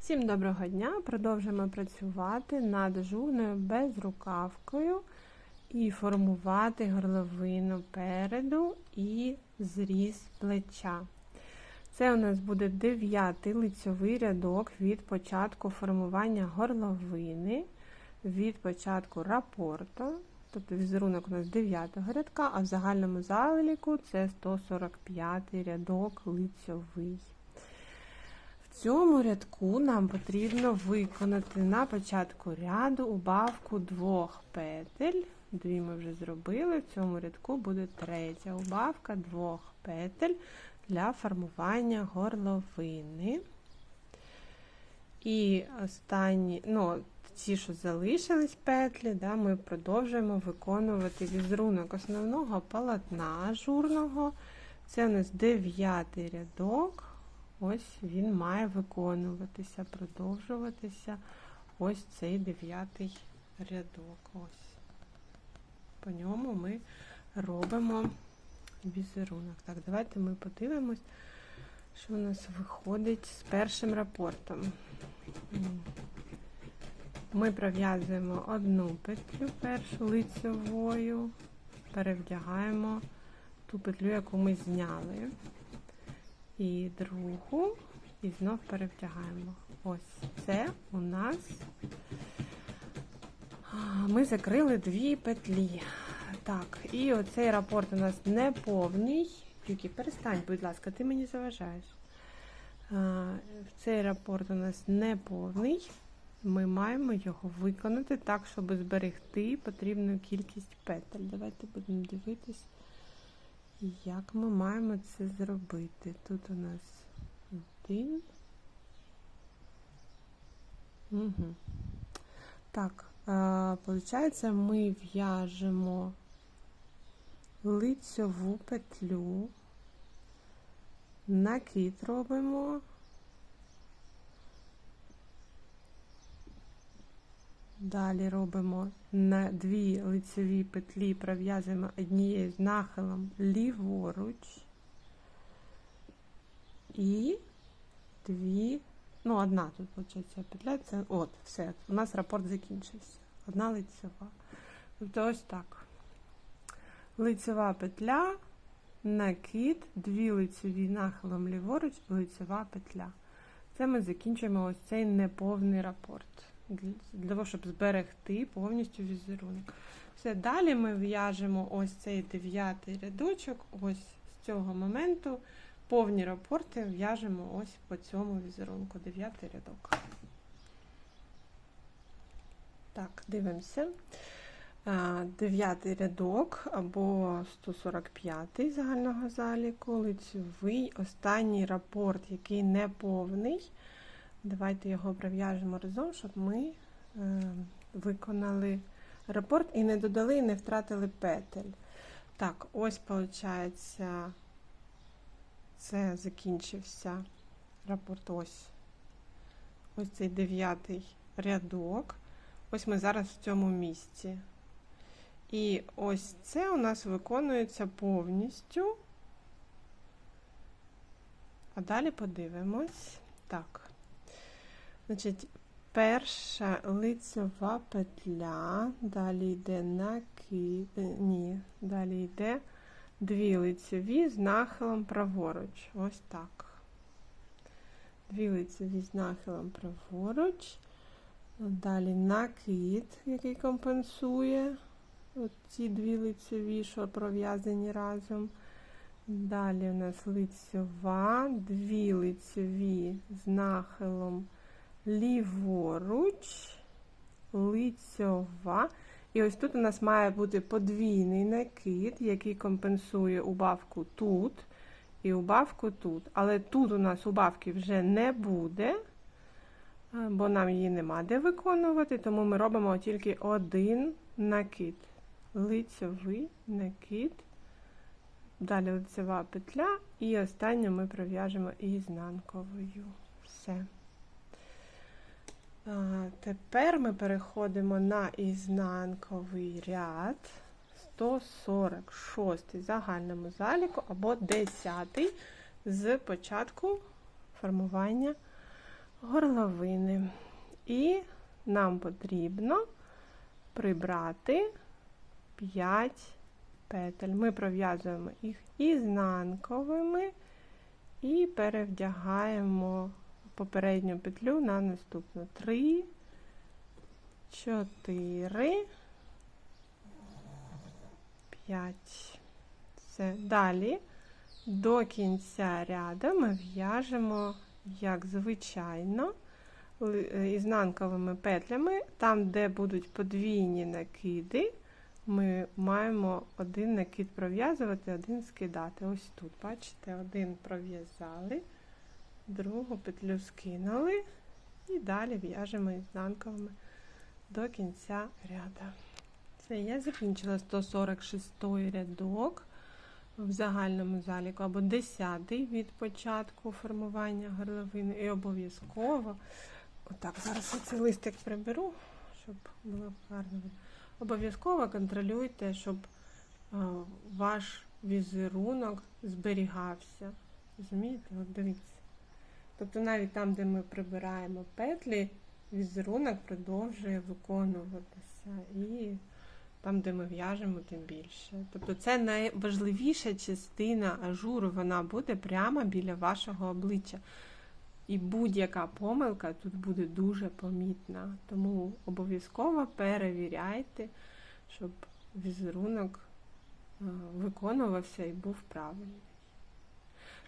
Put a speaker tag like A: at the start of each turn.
A: Всім доброго дня! Продовжуємо працювати над журною безрукавкою і формувати горловину переду і зріз плеча. Це у нас буде дев'ятий лицьовий рядок від початку формування горловини, від початку рапорту. Тобто візерунок у нас 9 рядка, а в загальному заліку це 145 рядок лицьовий. Цьому рядку нам потрібно виконати на початку ряду убавку двох петель. Дві ми вже зробили. В цьому рядку буде третя убавка двох петель для формування горловини. І останні, ну, ті, що залишились петлі, да, ми продовжуємо виконувати візерунок основного полотна ажурного. Це у нас дев'ятий рядок. Ось він має виконуватися, продовжуватися ось цей дев'ятий рядок. Ось. По ньому ми робимо візерунок. Так, давайте ми подивимось, що у нас виходить з першим рапортом. Ми пров'язуємо одну петлю першу лицевою, перевдягаємо ту петлю, яку ми зняли і другу, і знов перевтягаємо. Ось це у нас ми закрили дві петлі. Так, і оцей рапорт у нас не повний. Юкі, перестань, будь ласка, ти мені заважаєш. Цей рапорт у нас не повний. Ми маємо його виконати так, щоб зберегти потрібну кількість петель. Давайте будемо дивитись. Як ми маємо це зробити? Тут у нас один. Угу. Так, виходить, ми в'яжемо лицьову петлю, накид робимо. Далі робимо на дві лицеві петлі, пров'язуємо однією з нахилом ліворуч і дві, ну, одна тут, виходить, петля, це от, все, у нас рапорт закінчився. Одна лицева. Тобто ось так. Лицева петля, накид, дві лицеві нахилом ліворуч, лицева петля. Це ми закінчуємо ось цей неповний рапорт для того, щоб зберегти повністю візерунок. Все, далі ми в'яжемо ось цей дев'ятий рядочок, ось з цього моменту повні рапорти в'яжемо ось по цьому візерунку, дев'ятий рядок. Так, дивимося. Дев'ятий рядок або 145 загального заліку, лицьовий, останній рапорт, який не повний. Давайте його прив'яжемо разом, щоб ми е, виконали рапорт і не додали, і не втратили петель. Так, ось, виходить, це закінчився рапорт. Ось ось цей дев'ятий рядок. Ось ми зараз в цьому місці. І ось це у нас виконується повністю. А далі подивимось. Так. Значить, перша лицева петля, далі йде накид, е, ні, далі йде дві лицеві з нахилом праворуч. Ось так. Дві лицеві з нахилом праворуч. Далі накид, який компенсує ці дві лицеві, що пров'язані разом. Далі у нас лицева, дві лицеві з нахилом ліворуч, лицьова. І ось тут у нас має бути подвійний накид, який компенсує убавку тут і убавку тут. Але тут у нас убавки вже не буде, бо нам її нема де виконувати, тому ми робимо тільки один накид. Лицьовий накид. Далі лицева петля, і останню ми пров'яжемо ізнанковою. Все. Тепер ми переходимо на ізнанковий ряд 146 загальному заліку або 10 з початку формування горловини. І нам потрібно прибрати 5 петель. Ми пров'язуємо їх ізнанковими і перевдягаємо попередню петлю на наступну. 3, 4, 5. Все. Далі до кінця ряду ми в'яжемо, як звичайно, е, ізнанковими петлями. Там, де будуть подвійні накиди, ми маємо один накид пров'язувати, один скидати. Ось тут, бачите, один пров'язали, другу петлю скинули і далі в'яжемо ізнанковими до кінця ряду. Все, я закінчила 146 рядок в загальному заліку або 10 від початку формування горловини. І обов'язково, отак, зараз цей листик приберу, щоб було гарно. Обов'язково контролюйте, щоб ваш візерунок зберігався. Розумієте? От дивіться. Тобто навіть там, де ми прибираємо петлі, візерунок продовжує виконуватися. І там, де ми в'яжемо, тим більше. Тобто це найважливіша частина ажуру, вона буде прямо біля вашого обличчя. І будь-яка помилка тут буде дуже помітна. Тому обов'язково перевіряйте, щоб візерунок е, виконувався і був правильний.